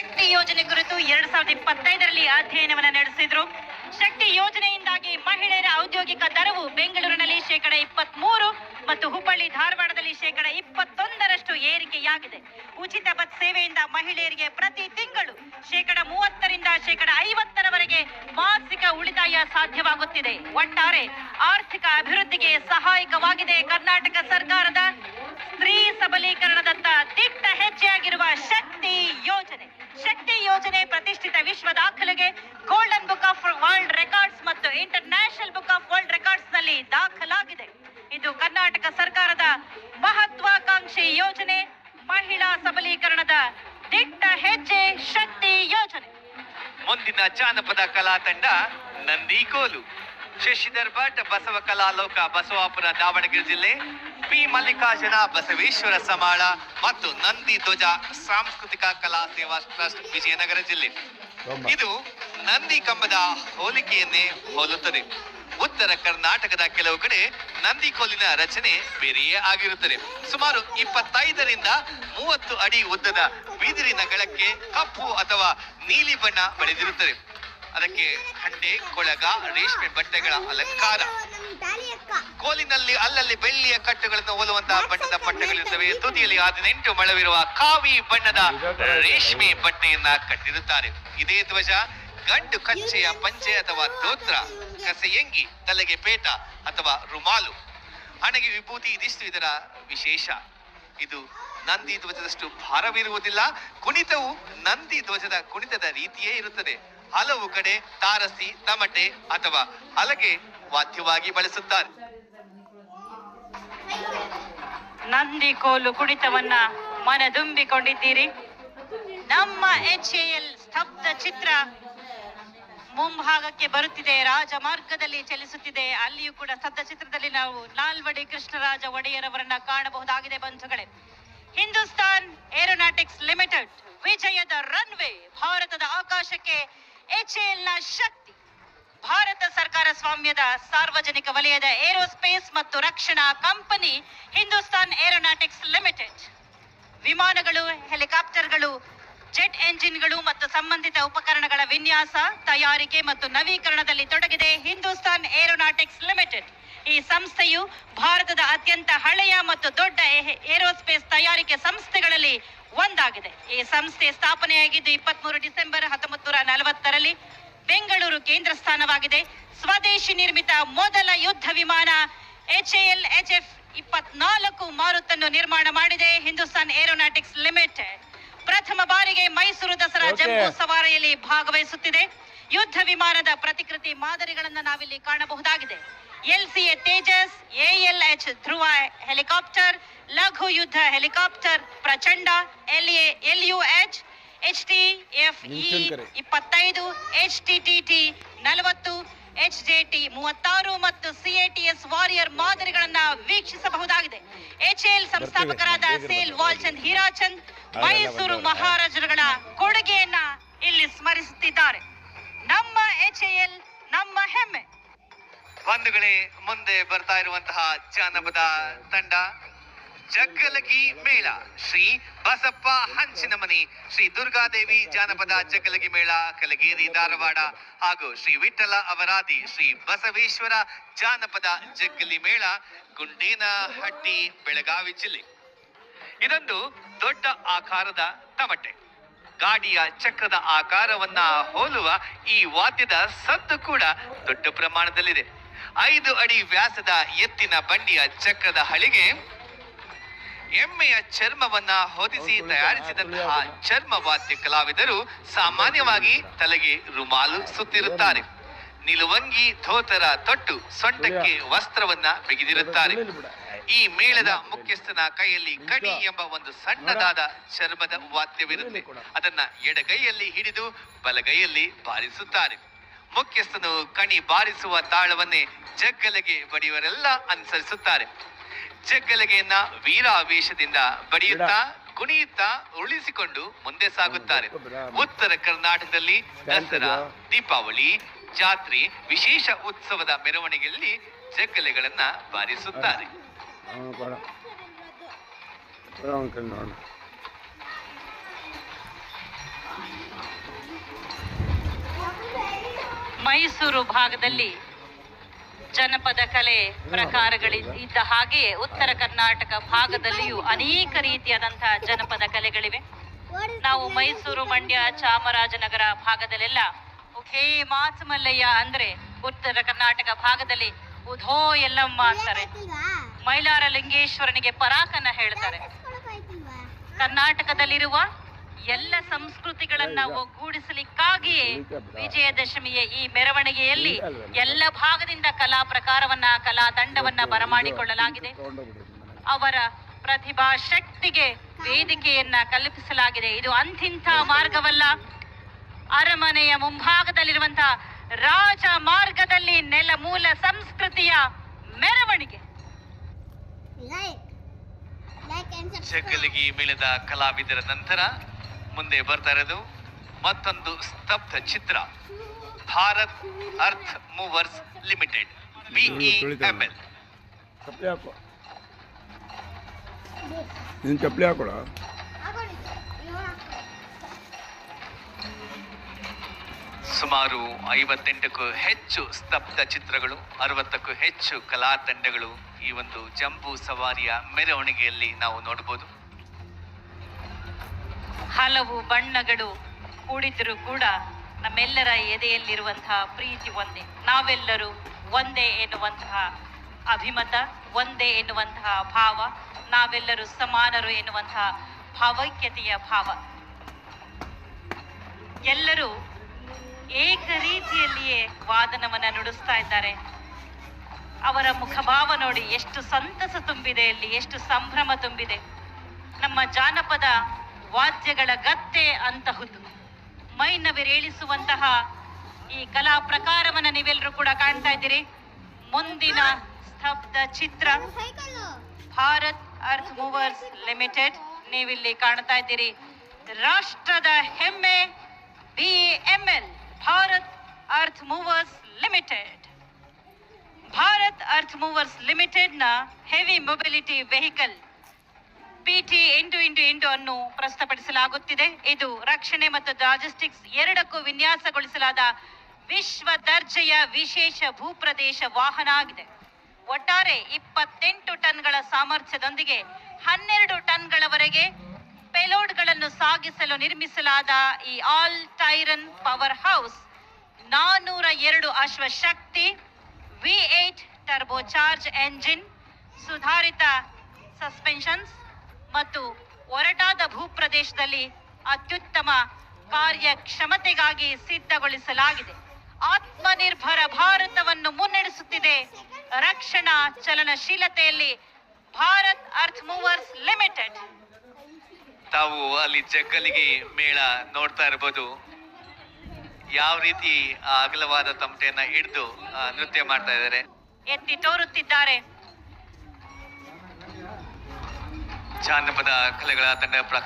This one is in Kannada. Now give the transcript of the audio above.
ಶಕ್ತಿ ಯೋಜನೆ ಕುರಿತು ಎರಡ್ ಸಾವಿರದ ಇಪ್ಪತ್ತೈದರಲ್ಲಿ ಅಧ್ಯಯನವನ್ನ ನಡೆಸಿದ್ರು. ಶಕ್ತಿ ಯೋಜನೆಯಿಂದಾಗಿ ಮಹಿಳೆಯರ ಔದ್ಯೋಗಿಕ ದರವು ಬೆಂಗಳೂರಿನಲ್ಲಿ ಶೇಕಡ ಇಪ್ಪತ್ಮೂರು ಮತ್ತು ಹುಬ್ಬಳ್ಳಿ ಧಾರವಾಡದಲ್ಲಿ ಶೇಕಡ ಇಪ್ಪತ್ತೊಂದರಷ್ಟು ಏರಿಕೆಯಾಗಿದೆ. ಉಚಿತ ಬಸ್ ಸೇವೆಯಿಂದ ಮಹಿಳೆಯರಿಗೆ ಪ್ರತಿ ತಿಂಗಳು ಶೇಕಡ ಮೂವತ್ತರಿಂದ ಶೇಕಡ ಐವತ್ತರವರೆಗೆ ಮಾಸಿಕ ಉಳಿತಾಯ ಸಾಧ್ಯವಾಗುತ್ತಿದೆ. ಒಟ್ಟಾರೆ ಆರ್ಥಿಕ ಅಭಿವೃದ್ಧಿಗೆ ಸಹಾಯಕವಾಗಿದೆ ಕರ್ನಾಟಕ ಸರ್ಕಾರದ ಸ್ತ್ರೀ ಸಬಲೀಕರಣದತ್ತ ದಿಟ್ಟ ಹೆಜ್ಜೆಯಾಗಿರುವ ಶಕ್ತಿ ಯೋಜನೆ. ಶಕ್ತಿ ಯೋಜನೆ ಪ್ರತಿಷ್ಠಿತ ವಿಶ್ವ ದಾಖಲೆಗೆ golden book of world records ಮತ್ತು international book of world ರೆಕಾರ್ಡ್ಸ್ನಲ್ಲಿ ದಾಖಲಾಗಿದೆ. ಇದು ಕರ್ನಾಟಕ ಸರ್ಕಾರದ ಮಹತ್ವಾಕಾಂಕ್ಷಿ ಯೋಜನೆ, ಮಹಿಳಾ ಸಬಲೀಕರಣದ ದಿಟ್ಟ ಹೆಜ್ಜೆ ಶಕ್ತಿ ಯೋಜನೆ. ಮುಂದಿನ ಜಾನಪದ ಕಲಾ ತಂಡ ನಂದಿಕೋಲು ಶಶಿಧರ್ ಭಟ್ ಬಸವ ಕಲಾಲೋಕ ಬಸವಾಪುರ ದಾವಣಗೆರೆ ಜಿಲ್ಲೆ ಪಿ. ಮಲ್ಲಿಕಾರ್ಜುನ ಬಸವೇಶ್ವರ ಸಮಾಳ ಮತ್ತು ನಂದಿ ಧ್ವಜ ಸಾಂಸ್ಕೃತಿಕ ಕಲಾ ಸೇವಾ ಟ್ರಸ್ಟ್ ವಿಜಯನಗರ ಜಿಲ್ಲೆ. ಇದು ನಂದಿ ಕಂಬದ ಹೋಲಿಕೆಯನ್ನೇ ಹೋಲುತ್ತದೆ. ಉತ್ತರ ಕರ್ನಾಟಕದ ಕೆಲವು ಕಡೆ ನಂದಿ ಕೋಲಿನ ರಚನೆ ಬೇರೆಯೇ ಆಗಿರುತ್ತದೆ. ಸುಮಾರು ಇಪ್ಪತ್ತೈದರಿಂದ ಮೂವತ್ತು ಅಡಿ ಉದ್ದದ ಬಿದಿರಿನ ಗಳಕ್ಕೆ ಕಪ್ಪು ಅಥವಾ ನೀಲಿ ಬಣ್ಣ ಬಳಿದಿರುತ್ತದೆ. ಅದಕ್ಕೆ ಹಂಡೆ ಕೊಳಗ, ರೇಷ್ಮೆ ಬಟ್ಟೆಗಳ ಅಲಂಕಾರ. ಕೋಲಿನಲ್ಲಿ, ಅಲ್ಲಲ್ಲಿ ಬೆಳ್ಳಿಯ ಕಟ್ಟುಗಳನ್ನು ಹೋಲುವಂತಹ ಬಣ್ಣದ ಬಟ್ಟೆಗಳಿರುತ್ತವೆ. ತುದಿಯಲ್ಲಿ ಹದಿನೆಂಟು ಮಳವಿರುವ ಕಾವಿ ಬಣ್ಣದ ರೇಷ್ಮೆ ಬಟ್ಟೆಯನ್ನ ಕಟ್ಟಿರುತ್ತಾರೆ. ಇದೇ ಧ್ವಜ, ಗಂಡು ಕಚ್ಚೆಯ ಪಂಚೆ ಅಥವಾ ದೋತ್ರ, ಕಸೆಯಂಗಿ, ತಲೆಗೆ ಪೇಟ ಅಥವಾ ರುಮಾಲು. ಹಣೆಗೆ ವಿಭೂತಿ, ಇದಿಷ್ಟು ಇದರ ವಿಶೇಷ. ಇದು ನಂದಿ ಧ್ವಜದಷ್ಟು ಭಾರವಿರುವುದಿಲ್ಲ. ಕುಣಿತವು ನಂದಿ ಧ್ವಜದ ಕುಣಿತದ ರೀತಿಯೇ ಇರುತ್ತದೆ. ಹಲವು ಕಡೆ ತಾರಸಿ, ತಮಟೆ ಅಥವಾ ಹಲಗೆ ವಾದ್ಯವಾಗಿ ಬಳಸುತ್ತಾರೆ. ನಂದಿ ಕೋಲು ಕುಣಿತವನ್ನ ಮನದುಂಬಿಕೊಂಡಿದ್ದೀರಿ. ನಮ್ಮ ಎಚ್ ಎಲ್ ಸ್ತಬ್ಧ ಚಿತ್ರ ಮುಂಭಾಗಕ್ಕೆ ಬರುತ್ತಿದೆ, ರಾಜಮಾರ್ಗದಲ್ಲಿ ಚಲಿಸುತ್ತಿದೆ. ಅಲ್ಲಿಯೂ ಕೂಡ ಸ್ತಬ್ಧ ಚಿತ್ರದಲ್ಲಿ ನಾವು ನಾಲ್ವಡಿ ಕೃಷ್ಣರಾಜ ಒಡೆಯರವರನ್ನ ಕಾಣಬಹುದಾಗಿದೆ ಬಂಧುಗಳೇ. ಹಿಂದೂಸ್ತಾನ್ ಏರೋನಾಟಿಕ್ಸ್ ಲಿಮಿಟೆಡ್ ವಿಜಯದ ರನ್ವೇ ಭಾರತದ ಆಕಾಶಕ್ಕೆ ಎಚ್ನ ಶಕ್ತಿ. ಭಾರತ ಸರ್ಕಾರ ಸ್ವಾಮ್ಯದ ಸಾರ್ವಜನಿಕ ವಲಯದ ಏರೋಸ್ಪೇಸ್ ಮತ್ತು ರಕ್ಷಣಾ ಕಂಪನಿ, ಹಿಂದೂಸ್ತಾನ್ ಏರೋನಾಟಿಕ್ಸ್ ಲಿಮಿಟೆಡ್. ವಿಮಾನಗಳು, ಹೆಲಿಕಾಪ್ಟರ್ಗಳು, ಜೆಟ್ ಎಂಜಿನ್ಗಳು ಮತ್ತು ಸಂಬಂಧಿತ ಉಪಕರಣಗಳ ವಿನ್ಯಾಸ, ತಯಾರಿಕೆ ಮತ್ತು ನವೀಕರಣದಲ್ಲಿ ತೊಡಗಿದೆ ಹಿಂದೂಸ್ತಾನ್ ಏರೋನಾಟಿಕ್ಸ್ ಲಿಮಿಟೆಡ್. ಈ ಸಂಸ್ಥೆಯು ಭಾರತದ ಅತ್ಯಂತ ಹಳೆಯ ಮತ್ತು ದೊಡ್ಡ ಏರೋಸ್ಪೇಸ್ ತಯಾರಿಕೆ ಸಂಸ್ಥೆಗಳಲ್ಲಿ ಒಂದಾಗಿದೆ. ಈ ಸಂಸ್ಥೆ ಸ್ಥಾಪನೆಯಾಗಿದ್ದು ಇಪ್ಪತ್ಮೂರು ಡಿಸೆಂಬರ್ ಹತ್ತೊಂಬತ್ತು ನೂರ ನಲವತ್ತರಲ್ಲಿ ಬೆಂಗಳೂರು ಕೇಂದ್ರ ಸ್ಥಾನವಾಗಿದೆ. ಸ್ವದೇಶಿ ನಿರ್ಮಿತ ಮೊದಲ ಯುದ್ಧ ವಿಮಾನ ಎಚ್ ಎಲ್ ಎಚ್ ಎಫ್ ಇಪ್ಪತ್ನಾಲ್ಕು ಮಾರುತನ್ನು ನಿರ್ಮಾಣ ಮಾಡಿದೆ. ಹಿಂದೂಸ್ತಾನ್ ಏರೋನಾಟಿಕ್ಸ್ ಲಿಮಿಟೆಡ್ ಪ್ರಥಮ ಬಾರಿಗೆ ಮೈಸೂರು ದಸರಾ. ಜಂಬೂ ಸವಾರಿಯಲ್ಲಿ ಭಾಗವಹಿಸುತ್ತಿದೆ. ಯುದ್ಧ ವಿಮಾನದ ಪ್ರತಿಕೃತಿ ಮಾದರಿಗಳನ್ನು ನಾವಿಲ್ಲಿ ಕಾಣಬಹುದಾಗಿದೆ. LCA Tejas ALH Dhruva helicopter ಲಘು ಯುದ್ಧ helicopter Prachand L L U H T F E. ಇಪ್ಪತ್ತೈದು ಎಚ್ ಟಿ ಟಿ ಟಿ ನಲವತ್ತು ಎಚ್ ಜೆ ಟಿ ಮೂವತ್ತಾರು ಮತ್ತು ಸಿಎಟಿಎಸ್ ವಾರಿಯರ್ ಮಾದರಿಗಳನ್ನ ವೀಕ್ಷಿಸಬಹುದಾಗಿದೆ ಎಚ್ ಎಲ್ ಸಂಸ್ಥಾಪಕರಾದ ಸೇಲ್. ವಾಲ್ಚಂದ್ ಹೀರಾಚಂದ್ ಮೈಸೂರು. ಮಹಾರಾಜರುಗಳ ಕೊಡುಗೆಯನ್ನ ಇಲ್ಲಿ ಸ್ಮರಿಸುತ್ತಿದ್ದಾರೆ ನಮ್ಮ ಎಚ್ ಎಲ್ ನಮ್ಮ ಹೆಮ್ಮೆ ಬಂಧುಗಳೇ, ಮುಂದೆ ಬರ್ತಾ ಇರುವಂತಹ ಜಾನಪದ ತಂಡ, ಜಗ್ಗಲಗಿ ಮೇಳ. ಶ್ರೀ ಬಸಪ್ಪ ಹಂಚಿನಮನಿ, ಶ್ರೀ ದುರ್ಗಾದೇವಿ ಜಾನಪದ ಜಗ್ಗಲಗಿ ಮೇಳ, ಕಲಗೇರಿ ಧಾರವಾಡ ಹಾಗೂ ಶ್ರೀ ವಿಠಲ ಅವರಾದಿ ಶ್ರೀ ಬಸವೇಶ್ವರ ಜಾನಪದ ಜಗ್ಗಲಿ ಮೇಳ, ಗುಂಡೇನಹಟ್ಟಿ, ಬೆಳಗಾವಿ ಜಿಲ್ಲೆ. ಇದೊಂದು ದೊಡ್ಡ ಆಕಾರದ ತಮಟೆ. ಗಾಡಿಯ ಚಕ್ರದ ಆಕಾರವನ್ನ ಹೋಲುವ ಈ ವಾದ್ಯದ ಸದ್ದು ಕೂಡ ದೊಡ್ಡ ಪ್ರಮಾಣದಲ್ಲಿದೆ. ಐದು ಅಡಿ ವ್ಯಾಸದ ಎತ್ತಿನ ಬಂಡಿಯ ಚಕ್ರದ ಹಳಿಗೆ ಎಮ್ಮೆಯ ಚರ್ಮವನ್ನ ಹೊದಿಸಿ ತಯಾರಿಸಿದಂತಹ ಚರ್ಮ ವಾದ್ಯ ಕಲಾವಿದರು ಸಾಮಾನ್ಯವಾಗಿ ತಲೆಗೆ ರುಮಾಲು ಸುತ್ತಿರುತ್ತಾರೆ. ನಿಲುವಂಗಿ ಧೋತರ ತೊಟ್ಟು ಸೊಂಟಕ್ಕೆ ವಸ್ತ್ರವನ್ನ ಬಿಗಿದಿರುತ್ತಾರೆ. ಈ ಮೇಳದ ಮುಖ್ಯಸ್ಥನ ಕೈಯಲ್ಲಿ ಕಡಿ ಎಂಬ ಒಂದು ಸಣ್ಣದಾದ ಚರ್ಮದ ವಾದ್ಯವಿರುತ್ತೆ. ಅದನ್ನ ಎಡಗೈಯಲ್ಲಿ ಹಿಡಿದು ಬಲಗೈಯಲ್ಲಿ ಬಾರಿಸುತ್ತಾರೆ. ಮುಖ್ಯಸ್ಥನು ಕಣಿ ಬಾರಿಸುವ ತಾಳವನ್ನೇ ಜಗ್ಗಲಗೆ ಬಡಿಯವರೆಲ್ಲ ಅನುಸರಿಸುತ್ತಾರೆ ಜಗ್ಗಲಗೆಯನ್ನ ವೀರಾವೇಶದಿಂದ ಬಡಿಯುತ್ತಾ ಕುಣಿಯುತ್ತಾ ಉರುಳಿಸಿಕೊಂಡು ಮುಂದೆ ಸಾಗುತ್ತಾರೆ ಉತ್ತರ ಕರ್ನಾಟಕದಲ್ಲಿ ದಸರಾ ದೀಪಾವಳಿ ಜಾತ್ರೆ ವಿಶೇಷ ಉತ್ಸವದ ಮೆರವಣಿಗೆಯಲ್ಲಿ ಜಗ್ಗಲೆಗಳನ್ನ ಬಾರಿಸುತ್ತಾರೆ ಮೈಸೂರು ಭಾಗದಲ್ಲಿ ಜನಪದ ಕಲೆ ಪ್ರಕಾರಗಳಿ ಇದ್ದ ಹಾಗೆಯೇ ಉತ್ತರ ಕರ್ನಾಟಕ ಭಾಗದಲ್ಲಿಯೂ ಅನೇಕ ರೀತಿಯಾದಂತಹ ಜನಪದ ಕಲೆಗಳಿವೆ. ನಾವು ಮೈಸೂರು ಮಂಡ್ಯ, ಚಾಮರಾಜನಗರ ಭಾಗದಲ್ಲೆಲ್ಲ ಹೇ ಮಾಚಮಲ್ಲಯ್ಯ ಅಂದ್ರೆ ಉತ್ತರ ಕರ್ನಾಟಕ ಭಾಗದಲ್ಲಿ ಉಧೋ ಎಲ್ಲಮ್ಮ ಅಂತಾರೆ. ಮೈಲಾರ ಲಿಂಗೇಶ್ವರನಿಗೆ ಪರಾಕನ ಹೇಳ್ತಾರೆ. ಕರ್ನಾಟಕದಲ್ಲಿರುವ ಎಲ್ಲ ಸಂಸ್ಕೃತಿಗಳನ್ನ ಒಗ್ಗೂಡಿಸಲಿಕ್ಕಾಗಿ ವಿಜಯದಶಮಿಯ ಈ ಮೆರವಣಿಗೆಯಲ್ಲಿ ಎಲ್ಲ ಭಾಗದಿಂದ ಕಲಾ ಪ್ರಕಾರವನ್ನ ಕಲಾ ತಂಡವನ್ನ ಬರಮಾಡಿಕೊಳ್ಳಲಾಗಿದೆ. ಅವರ ಪ್ರತಿಭಾ ಶಕ್ತಿಗೆ ವೇದಿಕೆಯನ್ನ ಕಲ್ಪಿಸಲಾಗಿದೆ. ಇದು ಅಂತಿಂಥ ಮಾರ್ಗವಲ್ಲ. ಅರಮನೆಯ ಮುಂಭಾಗದಲ್ಲಿರುವಂತಹ ರಾಜ ಮಾರ್ಗದಲ್ಲಿ ನೆಲಮೂಲ ಸಂಸ್ಕೃತಿಯ ಮೆರವಣಿಗೆ. ಜಗಲಿಗೆ ಮೇಳದ ಕಲಾವಿದರ ನಂತರ ಮುಂದೆ ಬರ್ತಾ ಇರೋದು ಮತ್ತೊಂದು ಸ್ತಬ್ಧ ಚಿತ್ರ. Bharat earth movers limited BEML ಚಪ್ಪಲಿ ಹಾಕೋ. ನೀನು ಚಪ್ಪಲಿ ಹಾಕೋಣ ಸುಮಾರು ಐವತ್ತೆಂಟಕ್ಕೂ ಹೆಚ್ಚು ಸ್ತಬ್ಧ ಚಿತ್ರಗಳು ಅರವತ್ತಕ್ಕೂ ಹೆಚ್ಚು ಕಲಾ ತಂಡಗಳು ಈ ಒಂದು ಜಂಬೂ ಸವಾರಿಯ ಮೆರವಣಿಗೆಯಲ್ಲಿ ನಾವು ನೋಡಬಹುದು ಹಲವು ಬಣ್ಣಗಳು ಕೂಡಿದ್ರೂ ಕೂಡ ನಮ್ಮೆಲ್ಲರ ಎದೆಯಲ್ಲಿರುವಂತಹ ಪ್ರೀತಿ ಒಂದೇ. ನಾವೆಲ್ಲರೂ ಒಂದೇ ಎನ್ನುವಂತಹ ಅಭಿಮತ, ಒಂದೇ ಎನ್ನುವಂತಹ ಭಾವ, ನಾವೆಲ್ಲರೂ ಸಮಾನರು ಎನ್ನುವಂತಹ ಭಾವೈಕ್ಯತೆಯ ಭಾವ. ಎಲ್ಲರೂ ಏಕ ರೀತಿಯಲ್ಲಿಯೇ ವಾದನವನ್ನು ನುಡಿಸ್ತಾ ಇದ್ದಾರೆ. ಅವರ ಮುಖಭಾವ ನೋಡಿ ಎಷ್ಟು ಸಂತಸ ತುಂಬಿದೆ ಇಲ್ಲಿ ಎಷ್ಟು ಸಂಭ್ರಮ ತುಂಬಿದೆ. ನಮ್ಮ ಜಾನಪದ ವಾದ್ಯಗಳ ಗತ್ತೆ ಅಂತಹುದು. ಮೈನವಿರೇಳಿಸುವಂತಹ ಈ ಕಲಾ ಪ್ರಕಾರವನ್ನು ನೀವೆಲ್ಲರೂ ಕೂಡ ಕಾಣ್ತಾ ಇದ್ದೀರಿ. ಮುಂದಿನ ಸ್ತಬ್ಧ ಚಿತ್ರ ಭಾರತ್ ಅರ್ಥ್ ಮೂವರ್ಸ್ ಲಿಮಿಟೆಡ್. ನೀವಿಲ್ಲಿ ಕಾಣ್ತಾ ಇದ್ದೀರಿ. ರಾಷ್ಟ್ರದ ಹೆಮ್ಮೆ BML Bharat earth movers limited. Bharat earth movers ಲಿಮಿಟೆಡ್ನ ಹೆವಿ ಮೊಬಿಲಿಟಿ ವೆಹಿಕಲ್ ಪಿಟಿ ಎಂಟು ಇಂಟು ಎಂಟು ಅನ್ನು ಪ್ರಸ್ತುತಪಡಿಸಲಾಗುತ್ತಿದೆ. ಇದು ರಕ್ಷಣೆ ಮತ್ತು ಲಾಜಿಸ್ಟಿಕ್ಸ್ ಎರಡಕ್ಕೂ ವಿನ್ಯಾಸಗೊಳಿಸಲಾದ ವಿಶ್ವ ದರ್ಜೆಯ ವಿಶೇಷ ಭೂಪ್ರದೇಶ ವಾಹನ ಆಗಿದೆ. ಒಟ್ಟಾರೆ ಇಪ್ಪತ್ತೆಂಟು ಟನ್ಗಳ ಸಾಮರ್ಥ್ಯದೊಂದಿಗೆ ಹನ್ನೆರಡು ಟನ್ಗಳವರೆಗೆ ಪೆಲೋಡ್ಗಳನ್ನು ಸಾಗಿಸಲು ನಿರ್ಮಿಸಲಾದ ಈ ಆಲ್ ಟೈರನ್ ಪವರ್ ಹೌಸ್ ನಾನೂರ ಎರಡು ಅಶ್ವಶಕ್ತಿ V eight turbo charge engine, ಸುಧಾರಿತ ಸಸ್ಪೆನ್ಷನ್ಸ್ ಮತ್ತು ಒರಟಾದ ಭೂಪ್ರದೇಶದಲ್ಲಿ ಅತ್ಯುತ್ತಮ ಕಾರ್ಯಕ್ಷಮತೆಗಾಗಿ ಸಿದ್ಧಗೊಳಿಸಲಾಗಿದೆ. ಆತ್ಮನಿರ್ಭರ ಭಾರತವನ್ನು ಮುನ್ನಡೆಸುತ್ತಿದೆ ರಕ್ಷಣಾ ಚಲನಶೀಲತೆಯಲ್ಲಿ ಭಾರತ್ ಅರ್ಥ್ ಮೂವರ್ಸ್ ಲಿಮಿಟೆಡ್. ತಾವು ಅಲ್ಲಿ ಜಗ್ಗಲಿಗೆ ಮೇಳ ನೋಡ್ತಾ ಇರ್ಬೋದು. ಯಾವ ರೀತಿ ಅಗಲವಾದ ತಮಟೆಯನ್ನ ಹಿಡಿದು ನೃತ್ಯ ಮಾಡ್ತಾ ಇದ್ದಾರೆ? ಎತ್ತಿ ತೋರುತ್ತಿದ್ದಾರೆ. ಜಾನಪದ ಕಲೆಗಳ ತಂಡ ಪ್ರಕಾರ